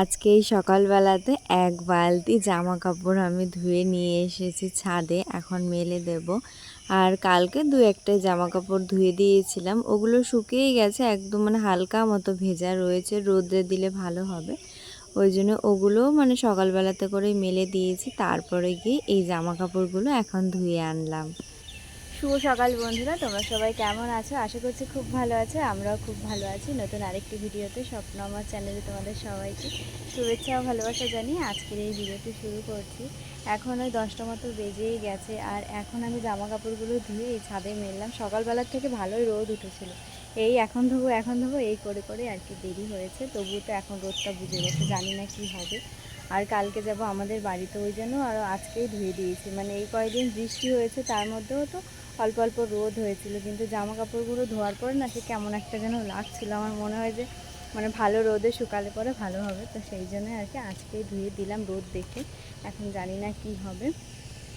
আজকে এই সকালবেলাতে এক বালতি জামা কাপড় আমি ধুয়ে নিয়ে এসেছি ছাদে, এখন মেলে দেব। আর কালকে দু একটা জামা কাপড় ধুয়ে দিয়েছিলাম। ওগুলো শুকিয়েই গেছে, একদম মানে হালকা মতো ভেজা রয়েছে, রোদ্রে দিলে ভালো হবে। ওই জন্য ওগুলোও মানে সকালবেলাতে করে মেলে দিয়েছি, তারপরে গিয়ে এই জামা কাপড়গুলো এখন ধুয়ে আনলাম। শুভ সকাল বন্ধুরা, তোমরা সবাই কেমন আছো? আশা করছি খুব ভালো আছে, আমরাও খুব ভালো আছি। নতুন আরেকটি ভিডিওতে স্বপ্ন আমার চ্যানেলে তোমাদের সবাইকে শুভেচ্ছা ও ভালোবাসা জানিয়ে আজকের এই ভিডিওটি শুরু করছি। এখন ওই দশটা মতো বেজেই গেছে, আর এখন আমি জামা কাপড়গুলো ধুয়ে এই ছাদে মেললাম। সকালবেলার থেকে ভালোই রোদ উঠেছিল। এই এখন ধোবো এখন ধোবো, এই করে করে আর কি দেরি হয়েছে। তবুও তো এখন রোদটা বুঝে গেছে, জানি না কি হবে। আর কালকে যাব আমাদের বাড়িতে, ওই জন্য আরও আজকেই ধুয়ে দিয়েছি। মানে এই কয়েকদিন বৃষ্টি হয়েছে, তার মধ্যেও তো অল্প অল্প রোদ হয়েছিল, কিন্তু জামা কাপড়গুলো ধোয়ার পরে না সে কেমন একটা যেন লাগছিল। আমার মনে হয় যে মানে ভালো রোদে শুকালে পরে ভালো হবে। তো সেই জন্য আর কি আজকেই ধুয়ে দিলাম রোদ দেখে। এখন জানি না কি হবে।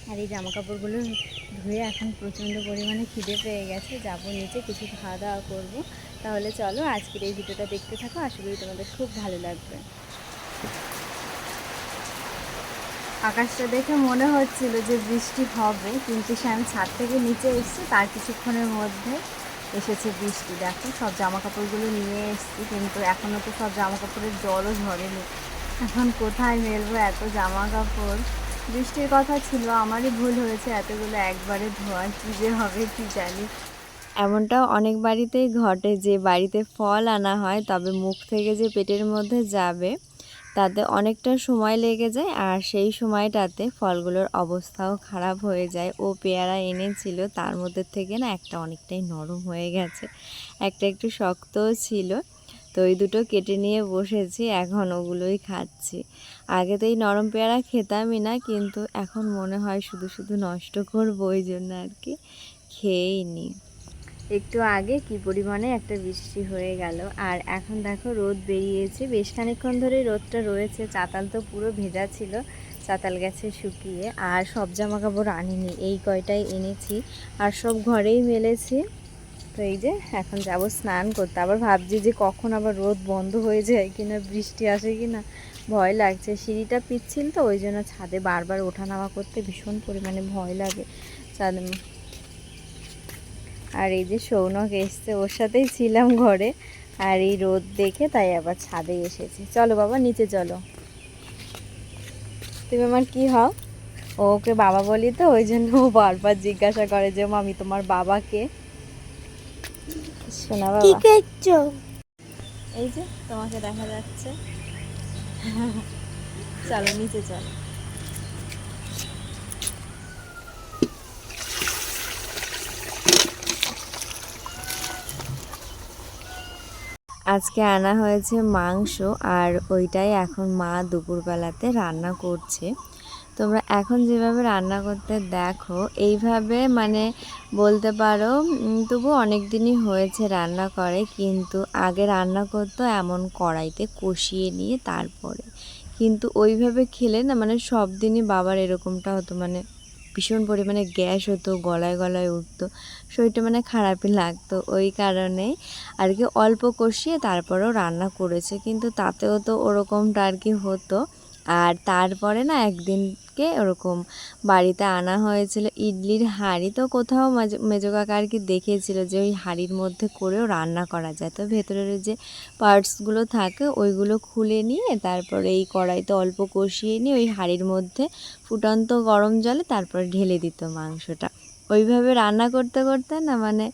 আর এই জামা কাপড়গুলো ধুয়ে এখন প্রচণ্ড পরিমাণে খিদে পেয়ে গেছে। যাব নিচে, কিছু খাওয়া দাওয়া করব। তাহলে চলো আজকের এই ভিডিওটা দেখতে থাকো। আশা করি তোমাদের খুব ভালো লাগবে। আকাশটা দেখে মনে হচ্ছিল যে বৃষ্টি হবে, কিন্তু সে আমি ছাদ থেকে নিচে এসেছি, তার কিছুক্ষণের মধ্যে এসেছে বৃষ্টি। দেখো, সব জামা কাপড়গুলো নিয়ে এসেছি, কিন্তু এখনও তো সব জামা কাপড়ের জলও ঝরেনি এখন কোথায় মেলবো এত জামা কাপড় বৃষ্টির কথা ছিল, আমারই ভুল হয়েছে, এতগুলো একবারে ধোয়া কী যে হবে কি জানি। এমনটাও অনেক বাড়িতেই ঘটে যে বাড়িতে ফল আনা হয়, তবে মুখ থেকে যে পেটের মধ্যে যাবে তাতে অনেকটা সময় লেগে যায় আর সেই সময়টাতে ফলগুলোর অবস্থাও খারাপ হয়ে যায়। ও পেয়ারা এনেছিল, তার মধ্যে থেকে না একটা অনেকটাই নরম হয়ে গেছে। একটা একটু শক্তও ছিল। তো ওই দুটো কেটে নিয়ে বসেছি, এখন ওগুলোই খাচ্ছি। আগে তো এই নরম পেয়ারা খেতামই না, কিন্তু এখন মনে হয় শুধু শুধু নষ্ট করব, ওই জন্য আর কি। খেয়েই নিই একটু আগে কি পরিমাণে একটা বৃষ্টি হয়ে গেল। আর এখন দেখো রোদ বেরিয়েছে। বেশ খানিকক্ষণ ধরে রোদটা রয়েছে। চাতাল তো পুরো ভেজা ছিল। চাতাল গেছে শুকিয়ে। আর সব জামা কাপড় আনিনি। এই কয়টাই এনেছি। আর সব ঘরেই মেলেছি। তো এই যে এখন যাব স্নান করতে। আবার ভাবছি যে কখন আবার রোদ বন্ধ হয়ে যায় কিনা, বৃষ্টি আসে কিনা, ভয় লাগছে। সিঁড়িটা পিচ্ছিল তো, ওই জন্য ছাদে বারবার ওঠানামা করতে ভীষণ পরিমাণে ভয় লাগে। ছাদ আর এই যে সৌনক এসছে ওর সাথেই ছিলাম ঘরে। আর এই রোদ দেখে তাই আবার ছাদে এসেছি। চলো বাবা নিচে চলো। তুমি আমার কি হও? ওকে বাবা বলি তো ওই জন্য ও বারবার জিজ্ঞাসা করে যে "মা, আমি তোমার বাবাকে? শোনা কি বাবা করছ? এই যে তোমাকে দেখা যাচ্ছে। চলো নিচে চলো। আজকে আনা হয়েছে মাংস আর ওইটাই এখন মা দুপুরবেলাতে রান্না করছে। তোমরা এখন যেভাবে রান্না করতে দেখো, এইভাবে মানে বলতে পারো তবু অনেক দিনই হয়েছে রান্না করে, কিন্তু আগে রান্না করতো এমন কড়াইতে কষিয়ে নিয়ে তারপরে। কিন্তু ওইভাবে খেলে না মানে সব দিনই বাবার এরকমটা হতো মানে ভীষণ পরিমাণে গ্যাস হতো, গলায় গলায় উঠতো। শরীরটা মানে খারাপই লাগতো ওই কারণে। আর কি অল্প কষিয়ে তারপরেও রান্না করেছে। কিন্তু তাতেও তো ওরকমটা আর কি হতো। আর তারপরে না একদিনকে ওরকম বাড়িতে আনা হয়েছিল। ইডলির হাঁড়ি তো কোথাও মেজো কাকা আর কি দেখিয়েছিল যে ওই হাঁড়ির মধ্যে করেও রান্না করা যায়। তো ভেতরের যে পার্টসগুলো থাকে ওইগুলো খুলে নিয়ে তারপরে এই কড়াইতে অল্প কষিয়ে নিয়ে ওই হাঁড়ির মধ্যে ফুটন্ত গরম জলে তারপরে ঢেলে দিত মাংসটা। ওইভাবে রান্না করতে করতে না মানে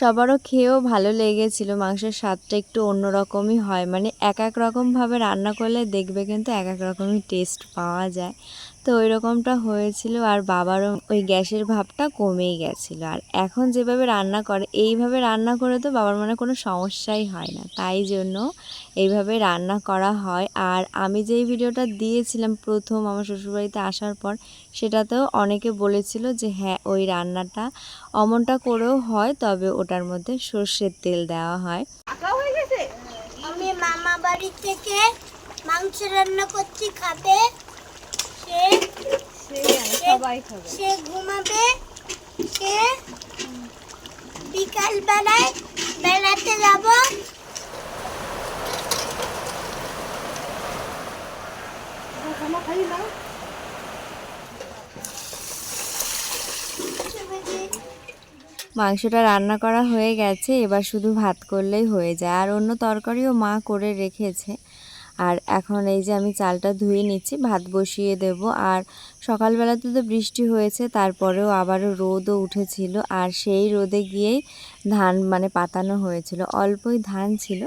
সবারও খেয়েও ভালো লেগেছিল। মাংসের স্বাদটা একটু অন্যরকমই হয়। মানে এক এক রকমভাবে রান্না করলে দেখবে কিন্তু এক এক রকমই টেস্ট পাওয়া যায়। তো ওই রকমটা হয়েছিল আর বাবারও ওই গ্যাসের ভাবটা কমেই গেছিল। আর এখন যেভাবে রান্না করে এইভাবে রান্না করে তো বাবার মনে কোনো সমস্যাই হয় না। তাই জন্য এইভাবে রান্না করা হয়। আর আমি যেই ভিডিওটা দিয়েছিলাম প্রথম আমার শ্বশুরবাড়িতে আসার পর সেটাতেও অনেকে বলেছিল যে হ্যাঁ ওই রান্নাটা অমনটা করেও হয় তবে ওটার মধ্যে সর্ষের তেল দেওয়া হয়। আমি মামা বাড়ি থেকে মাংস রান্না করছি খাবে। সবাই খাবে। সে ঘুমাবে সে বিকাল বেলায় বেড়াতে যাব। মাংসটা রান্না করা হয়ে গেছে এবার শুধু ভাত করলেই হয়ে যায়। আর অন্য তরকারিও মা করে রেখেছে। আর এখন এই যে আমি চালটা ধুয়ে নিচ্ছি, ভাত বসিয়ে দেব। আর সকালবেলাতে তো বৃষ্টি হয়েছে, তারপরেও আবারও রোদও উঠেছিল। আর সেই রোদে গিয়েই ধান মানে পাতানো হয়েছিল। অল্পই ধান ছিল,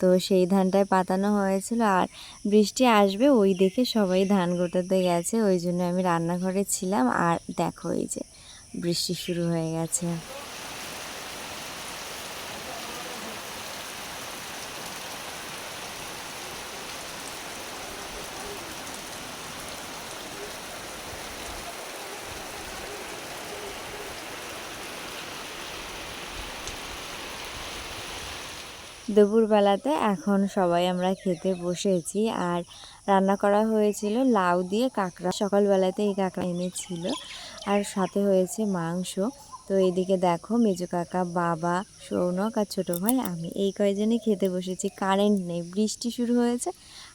তো সেই ধানটায় পাতানো হয়েছিল। আর বৃষ্টি আসবে, ওই দেখে সবাই ধান গোটাতে গেছে। ওই জন্য আমি রান্নাঘরে ছিলাম। আর দেখো এই যে বৃষ্টি শুরু হয়ে গেছে। দুপুরবেলাতে এখন সবাই আমরা খেতে বসেছি আর রান্না করা হয়েছিল লাউ দিয়ে কাঁকড়া। সকালবেলাতে এই কাঁকড়া এনেছিল আর সাথে হয়েছে মাংস। তো এদিকে দেখো মেজো কাকা, বাবা, সৌনক আর ছোটো ভাই, আমি এই কয়জনই খেতে বসেছি। কারেন্ট নেই, বৃষ্টি শুরু হয়েছে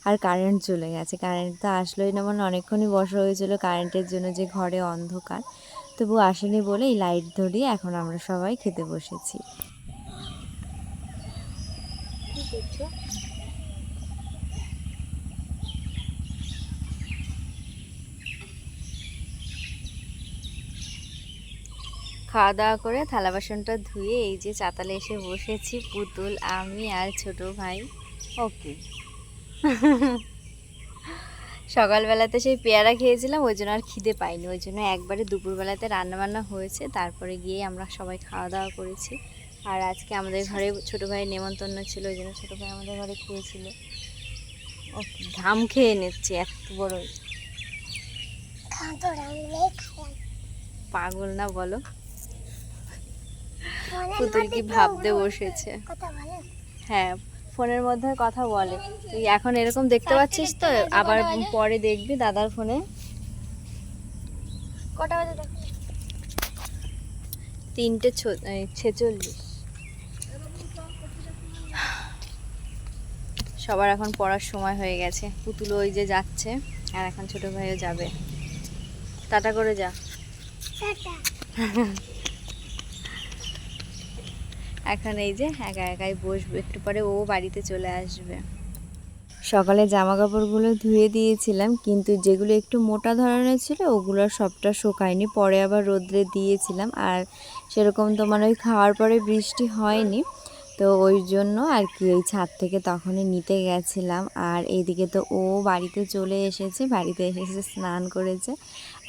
আর কারেন্ট চলে গেছে। কারেন্ট তো আসলোই না মানে অনেকক্ষণই বসা হয়েছিল কারেন্টের জন্য যে ঘরে অন্ধকার। তবু আসেনি বলে এই লাইট ধরিয়ে এখন আমরা সবাই খেতে বসেছি। খাওয়া দাওয়া করে থালা বাসনটা ধুয়ে এই যে চাতালে এসে বসেছি পুতুল আমি আর ছোট ভাই। ওকে। সকালবেলাতে সেই পেয়ারা খেয়েছিলাম ওই জন্য আর খিদে পাইনি। ওই জন্য একবারে দুপুরবেলাতে রান্নাবান্না হয়েছে তারপরে গিয়ে আমরা সবাই খাওয়া দাওয়া করেছি। আর আজকে আমাদের ঘরে ছোট ভাইয়ের নেমন্তন্ন ছিল ওই জন্য ছোটো ভাই আমাদের ঘরে খেয়েছিল। ও ঘাম খেয়ে নিচ্ছি এত বড়। পাগল না বলো? পুতুল কি ভাবতে বসেছে? হ্যাঁ ফোনের মধ্যে কথা বলে। তুই এখন এরকম দেখতে পাচ্ছিস তো? আবার পরে দেখবি দাদার ফোনে। কটা বাজে তিনটে ছেচল্লিশ। সবার এখন পড়ার সময় হয়ে গেছে। পুতুল ওই যে যাচ্ছে আর এখন ছোট ভাইও যাবে। টাটা করে যা। এখন এই যে একা একাই বসবে একটু পরে ও বাড়িতে চলে আসবে। সকালে জামা কাপড়গুলো ধুয়ে দিয়েছিলাম কিন্তু যেগুলো একটু মোটা ধরনের ছিল ওগুলো সবটা শুকায়নি। পরে আবার রোদ্রে দিয়েছিলাম আর সেরকম তো মানে ওই খাওয়ার পরে বৃষ্টি হয়নি। তো ওই জন্য আর কি, ওই ছাদ থেকে তখনই নিতে গেছিলাম। আর এইদিকে তো ও বাড়িতে চলে এসেছে, বাড়িতে এসেছে স্নান করেছে।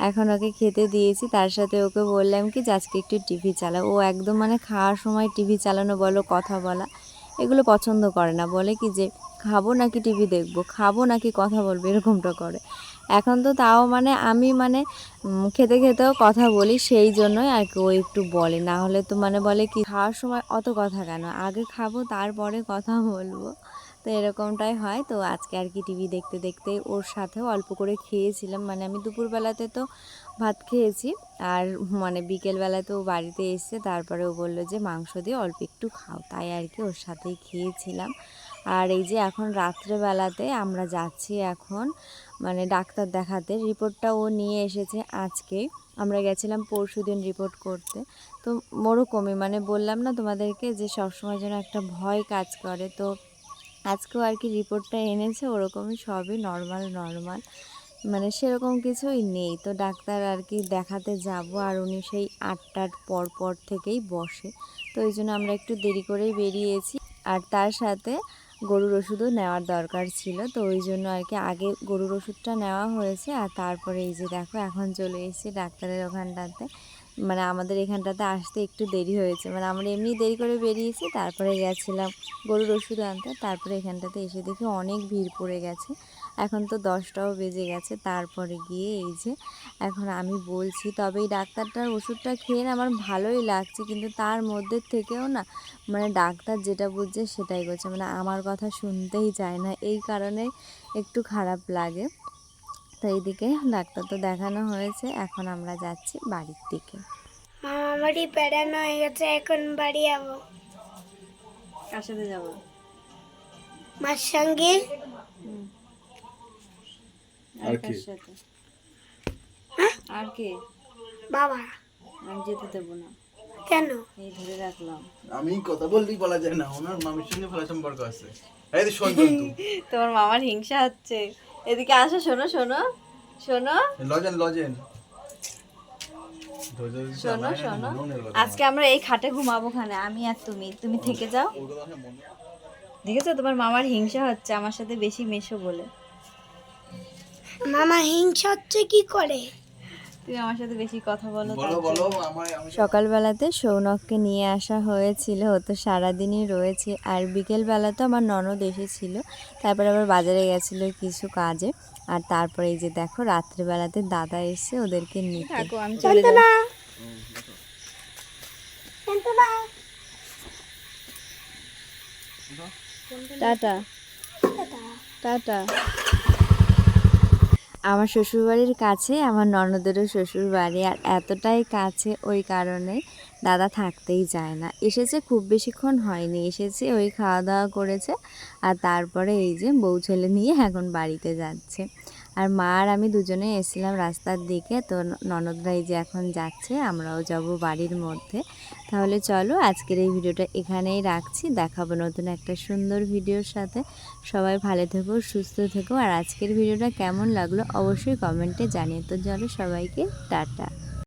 এখন ওকে খেতে দিয়েছি, তার সাথে ওকে বললাম কি যে আজকে একটু টিভি চালাও। ও একদম মানে খাওয়ার সময় টিভি চালানো বলো, কথা বলা, এগুলো পছন্দ করে না। বলে কি যে, খাব নাকি টিভি দেখব? খাব নাকি কথা বলব? এরকমটা করে। এখন তো তাও মানে আমি মানে খেতে খেতেও কথা বলি, সেই জন্যই আর কি ও একটু বলে। না হলে তো মানে বলে কি, খাওয়ার সময় অত কথা কেন? আগে খাব, তারপরে কথা বলব। তো এরকমটাই হয়। তো আজকে আর কি টিভি দেখতে দেখতে ওর সাথেও অল্প করে খেয়েছিলাম। মানে আমি দুপুরবেলাতে তো ভাত খেয়েছি। আর মানে বিকেলবেলাতে ও বাড়িতে এসে তারপরে ও বলল যে, মাংস দিয়ে অল্প একটু খাও। তাই আর কি ওর সাথেই খেয়েছিলাম। আর এই যে এখন রাত্রেবেলাতে আমরা যাচ্ছি এখন মানে ডাক্তার দেখাতে। রিপোর্টটা ও নিয়ে এসেছে আজকে। আমরা গেছিলাম পরশু দিন রিপোর্ট করতে। তো ওরকমই মানে বললাম না তোমাদেরকে যে সবসময় যেন একটা ভয় কাজ করে। তো আজকেও আর কি রিপোর্টটা এনেছে, ওরকমই সবই নর্মাল নর্মাল মানে সেরকম কিছুই নেই। তো ডাক্তার আর কি দেখাতে যাব, আর উনি সেই আটটার পর পর থেকেই বসে। তো ওই জন্য আমরা একটু দেরি করেই বেরিয়েছি। আর তার সাথে গরুর ওষুধও নেওয়ার দরকার ছিল। তো ওই জন্য আর কি আগে গরুর ওষুধটা নেওয়া হয়েছে আর তারপরে এই যে দেখো এখন চলে এসেছি ডাক্তারের ওখানটাতে। মানে আমাদের এখানটাতে আসতে একটু দেরি হয়েছে। মানে আমরা এমনি দেরি করে বেরিয়েছি, তারপরে গেছিলাম গরুর ওষুধ আনতে। তারপরে এখানটাতে এসে দেখি অনেক ভিড় পড়ে গেছে। এখন তো দশটাও বেজে গেছে তারপরে গিয়ে এই যে এখন আমি বলছি তবে এই ডাক্তারটার ওষুধটা খেয়ে না আমার ভালোই লাগছে কিন্তু তার মধ্যে থেকেও না মানে ডাক্তার যেটা বুঝছে সেটাই করছে মানে আমার কথা শুনতেই চায় না এই কারণে একটু খারাপ লাগে। তো এইদিকে ডাক্তার তো দেখানো হয়েছে এখন আমরা যাচ্ছি বাড়ির দিকে। মামা বাড়ি বেড়ানো হয়ে গেছে এখন বাড়ি যাব। কার সাথে যাব? মার সঙ্গে? আর কি? আর কে? বাবা। আমি যেতে দেবো না। কেন? এই ধরে রাখলাম। আমি কথা বললেই বলা যায় না ওনার মামির সঙ্গে ভালো সম্পর্ক আছে। এই তো শোন তোমার মামার হিংসা হচ্ছে। এদিকে আসো শোনো শোনো শোনো। লজেন লজেন। শোনো শোনো। আজকে আমরা এই খাটে ঘুমাবো খানে আমি আর তুমি। তুমি থেকে যাও। দেখেছ তোমার মামার হিংসা হচ্ছে আমার সাথে বেশি মেশো বলে। মামা হিংসা হচ্ছে কি করে? তুমি আমার সাথে বেশি কথা বলো সকালবেলাতে সৌনককে নিয়ে আসা হয়েছিল ও তো সারাদিনই রয়েছে আর বিকেলবেলা তো আমার ননদ এসেছিল তারপর আবার বাজারে গেছিল কিছু কাজে আর তারপরে এই যে দেখো রাত্রিবেলাতে দাদা এসে ওদেরকে নিতে। থাকো আমি চলে টাটা। টাটা। আমার শ্বশুরবাড়ির কাছে, আমার ননদেরও শ্বশুরবাড়ি, আর এতটাই কাছে ওই কারণে দাদা থাকতেই যায় না। এসেছে, খুব বেশিক্ষণ হয়নি, এসেছে, ওই খাওয়া দাওয়া করেছে, আর তারপরে এই যে বউ ছেলে নিয়ে এখন বাড়িতে যাচ্ছে। আর মা আর আমি দুজনে এসেছিলাম রাস্তার দিকে, তো ননদরা এই যে এখন যাচ্ছে, আমরাও যাব বাড়ির মধ্যে। তাহলে চলো আজকের এই ভিডিওটা এখানেই রাখছি। দেখাবো নতুন একটা সুন্দর ভিডিওর সাথে। সবাই ভালো থেকো, সুস্থ থেকো। আর আজকের ভিডিওটা কেমন লাগল অবশ্যই কমেন্টে জানিয়ে তো চলো সবাইকে, টাটা।